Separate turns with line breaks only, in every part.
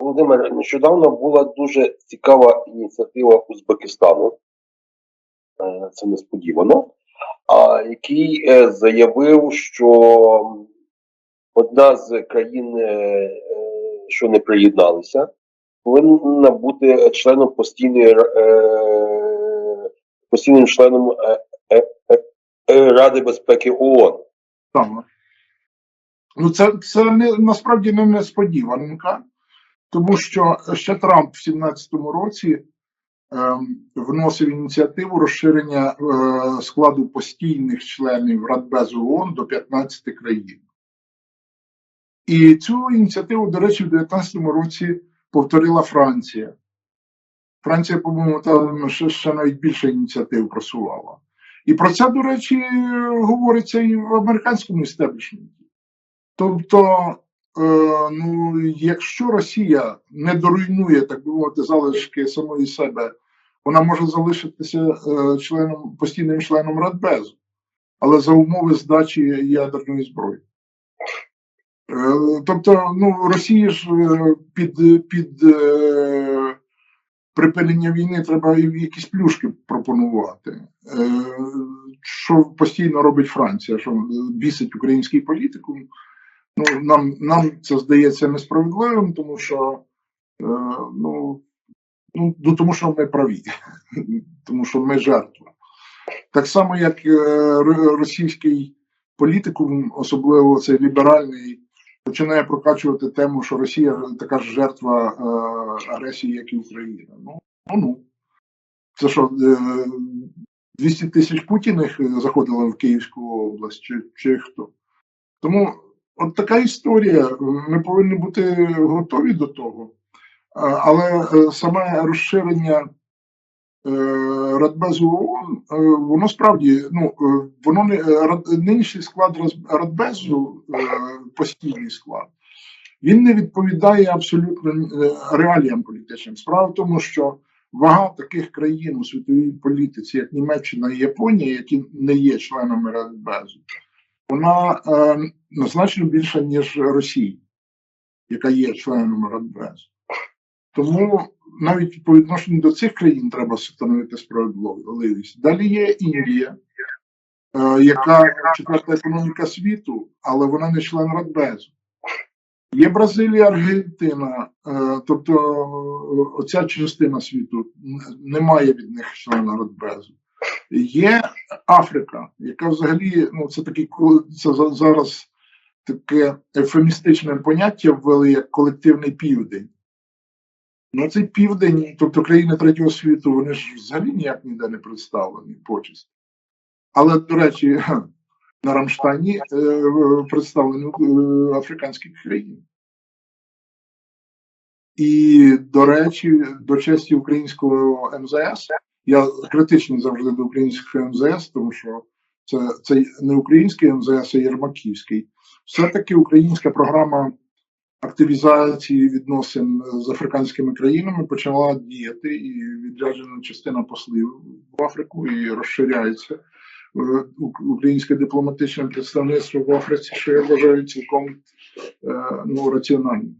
Володимир, нещодавно була дуже цікава ініціатива Узбекистану. Е, Це несподівано. Який е, заявив, що одна з країн, е, що не приєдналися, повинна бути членом постійної постійним членом Ради безпеки ООН.
Ну, це, це не, насправді не несподіванка, тому що ще Трамп в 2017 році ем, вносив ініціативу розширення е, складу постійних членів Радбезу ООН до 15 країн. І цю ініціативу, до речі, в 2019 році повторила Франція. Франція, по-моєму, там ще, ще навіть більше ініціатив просувала. І про це, до речі, говориться і в американському істеблішменті. Тобто, ну, якщо Росія не доруйнує, так би мовити, залишки самої себе, вона може залишитися е, членом, постійним членом Радбезу, але за умови здачі ядерної зброї. Е, тобто, ну, Росії ж е, під, під е, припинення війни треба якісь плюшки пропонувати. Е, що постійно робить Франція, що бісить український політикум. Ну, нам, нам це здається несправедливим, тому що е, ну, ну, ну, тому що ми праві, тому що ми жертва. Так само, як е, російський політикум, особливо цей ліберальний, починає прокачувати тему, що Росія така ж жертва е, агресії, як і Україна. Ну, ну, ну. Це що, е, 200 тисяч путіних заходило в Київську область, чи, чи хто? Тому от така історія. Ми повинні бути готові до того. Але е, саме розширення е, Радбезу ООН, е, воно справді, ну, воно не нинішній склад Радбезу, постійний склад, він не відповідає абсолютно реаліям політичним. Справа в тому, що вага таких країн у світовій політиці, як Німеччина і Японія, які не є членами Радбезу, вона е, значно більша, ніж Росія, яка є членом Радбезу. Тому навіть по відношенню до цих країн треба встановити справедливість. Далі є Індія, е, яка четверта економіка світу, але вона не член Радбезу. Є Бразилія, Аргентина, е, тобто оця частина світу немає від них члена Радбезу. Є Африка, яка взагалі, ну це такий це зараз таке ефемістичне поняття ввели як колективний південь. Ну, цей південь, тобто країни третього світу, вони ж взагалі ніяк ніде не представлені почесть. Але, до речі, на Рамштайні е, представлені е, африканські країни. І, до речі, до честі українського МЗС, я критичний завжди до українського МЗС, тому що це, це не український МЗС, а Єрмаківський. Все-таки українська програма активізації відносин з африканськими країнами почала діяти, і відряджена частина послів в Африку і розширяється. Е, Українське дипломатичне представництво в Африці, що я вважаю цілком е, ну, раціональним.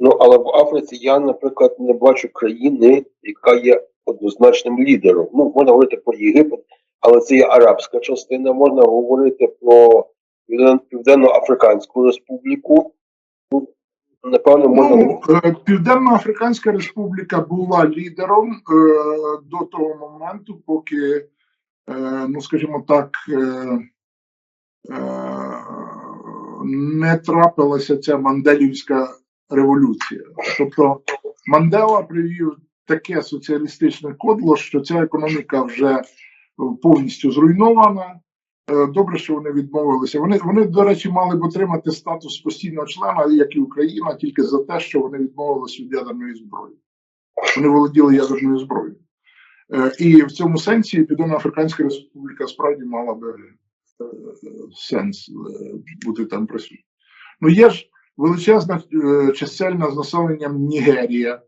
Ну, але в Африці я, наприклад, не бачу країни, яка є однозначним лідером. Ну, можна говорити про Єгипет, але це є арабська частина. Можна говорити про Південно-Африканську Республіку. Ну, напевно, можна
Ну, Південно-Африканська Республіка була лідером е, до того моменту, поки, е, ну скажімо так, е, е, не трапилася ця Манделівська революція. Тобто Мандела привів таке соціалістичне кодло, що ця економіка вже повністю зруйнована. Е, Добре, що вони відмовилися. Вони, вони, до речі, мали б отримати статус постійного члена, як і Україна, тільки за те, що вони відмовилися від ядерної зброї. Вони володіли ядерною зброєю. Е, І в цьому сенсі Південно-Африканська Республіка справді мала би е, сенс бути там присутньою. Ну, є ж величезна е, чисельна з населенням Нігерія,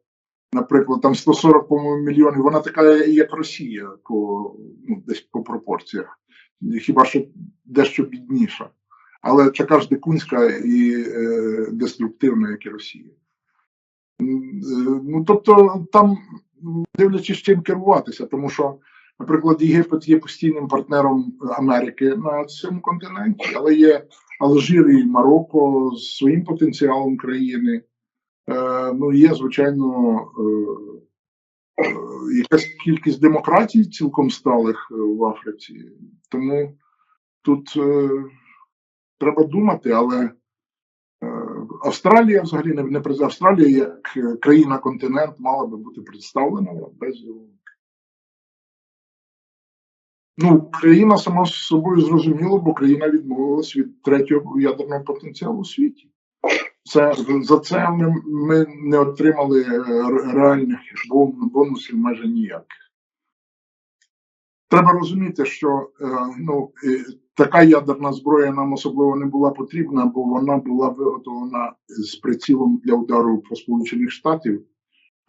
наприклад, там 140 по-моєму, мільйонів. Вона така, як Росія, по, ну, десь по пропорціях хіба що дещо бідніша. але така ж дикунська і е, деструктивна, як і Росія. Е, Ну, тобто, там, дивлячись, чим керуватися, тому що, наприклад, Єгипет є постійним партнером Америки на цьому континенті, але є Алжир і Марокко з своїм потенціалом країни. Е, ну, є, звичайно, е, е, якась кількість демократій цілком сталих е, в Африці. Тому тут е, треба думати, але е, Австралія взагалі не, не Австралія як е, країна-континент мала би бути представлена без його. Ну, Україна сама з собою зрозуміло, бо країна відмовилась від третього ядерного потенціалу у світі. Це за це ми, ми не отримали е, реальних бонусів майже ніяких. Треба розуміти, що е, ну, така ядерна зброя нам особливо не була потрібна, бо вона була виготовлена з прицілом для удару по Сполучених Штатів.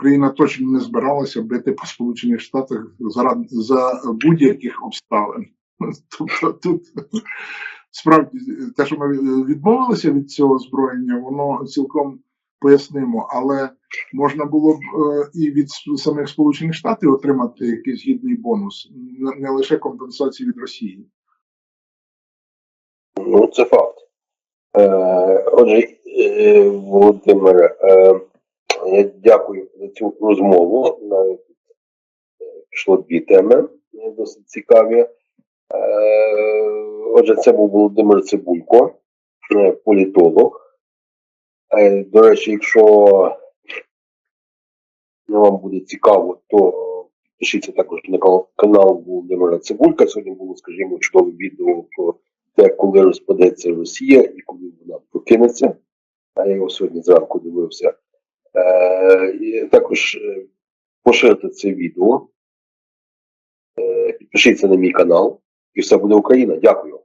Україна точно не збиралася бити по Сполучених Штатах за, за будь-яких обставин. Тобто тут справді те, що ми відмовилися від цього озброєння, воно цілком пояснимо, але можна було б е, і від самих Сполучених Штатів отримати якийсь гідний бонус, не- лише компенсації від Росії.
Ну, це факт. Е, отже, Володимире, е, я дякую за цю розмову. Е, пішло дві теми е, досить цікаві. Е, отже, це був Володимир Цибулько, політолог. До речі, якщо вам буде цікаво, то підпишіться також на канал Володимира Цибулька. Сьогодні було, скажімо, чудове відео про те, коли розпадеться Росія і коли вона прокинеться. А я його сьогодні зранку дивився. Е, також е, поширте це відео. Е, підпишіться на мій канал, і все буде Україна. Дякую.